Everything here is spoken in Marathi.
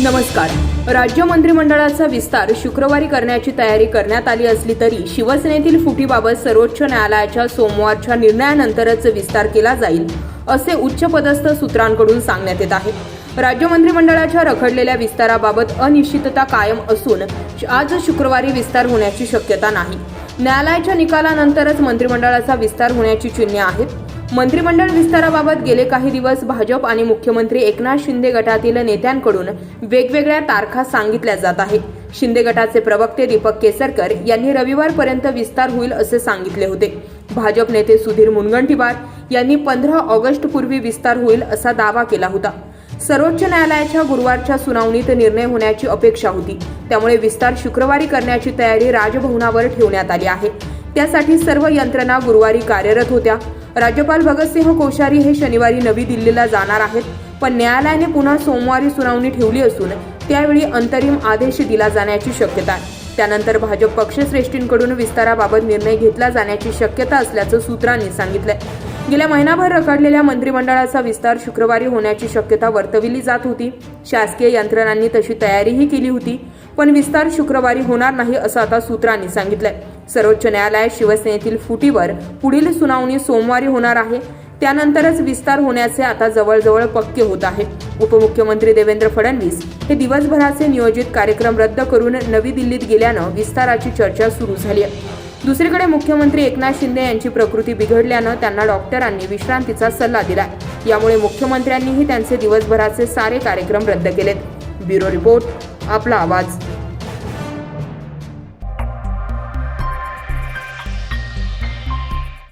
नमस्कार. राज्य मंत्रिमंडळाचा विस्तार शुक्रवारी करण्याची तयारी करण्यात आली असली तरी शिवसेनेतील फुटीबाबत सर्वोच्च न्यायालयाच्या सोमवारच्या निर्णयानंतरच विस्तार केला जाईल असे उच्चपदस्थ सूत्रांकडून सांगण्यात येत आहे. राज्य मंत्रिमंडळाच्या रखडलेल्या विस्ताराबाबत अनिश्चितता कायम असून आज शुक्रवारी विस्तार होण्याची शक्यता नाही. न्यायालयाच्या निकालानंतरच मंत्रिमंडळाचा विस्तार होण्याची चिन्हे आहेत. मंत्रिमंडळ विस्ताराबाबत गेले काही दिवस भाजप आणि मुख्यमंत्री एकनाथ शिंदे गटातील नेत्यांकडून वेगवेगळ्या तारखा सांगितल्या जात आहे शिंदे गटाचे प्रवक्ते दीपक केसरकर यांनी रविवारपर्यंत विस्तार होईल असे सांगितले होते. भाजप नेते सुधीर मुनगंटीवार यांनी पंधरा ऑगस्ट पूर्वी विस्तार होईल असा दावा केला होता. सर्वोच्च न्यायालयाच्या गुरुवारच्या सुनावणीत निर्णय होण्याची अपेक्षा होती. त्यामुळे विस्तार शुक्रवारी करण्याची तयारी राजभवनावर ठेवण्यात आली आहे. त्यासाठी सर्व यंत्रणा गुरुवारी कार्यरत होत्या. राज्यपाल भगतसिंह कोश्यारी हे शनिवारी नवी दिल्लीला जाणार आहेत. पण न्यायालयाने पुन्हा सोमवारी सुनावणी ठेवली असून त्यावेळी अंतरिम आदेश दिला जाण्याची शक्यता आहे. त्यानंतर भाजप पक्षश्रेष्ठींकडून विस्ताराबाबत निर्णय घेतला जाण्याची शक्यता असल्याचं सूत्रांनी सांगितलंय. गेल्या महिनाभर रखडलेल्या मंत्रिमंडळाचा विस्तार शुक्रवारी होण्याची शक्यता वर्तविली जात होती. शासकीय यंत्रणांनी तशी तयारीही केली होती पण विस्तार शुक्रवारी होणार नाही असं आता सूत्रांनी सांगितलंय. सर्वोच्च न्यायालयात शिवसेनेतील फुटीवर पुढील सुनावणी सोमवारी होणार आहे. त्यानंतरच विस्तार होण्याचे आता जवळजवळ पक्के होत आहे. उपमुख्यमंत्री देवेंद्र फडणवीस हे दिवसभराचे नियोजित कार्यक्रम रद्द करून नवी दिल्लीत गेल्यानं विस्ताराची चर्चा सुरू झाली आहे. दुसरीकडे मुख्यमंत्री एकनाथ शिंदे यांची प्रकृती बिघडल्यानं त्यांना डॉक्टरांनी विश्रांतीचा सल्ला दिला यामुळे मुख्यमंत्र्यांनीही त्यांचे दिवसभराचे सारे कार्यक्रम रद्द केलेत. ब्युरो रिपोर्ट आपला आवाज.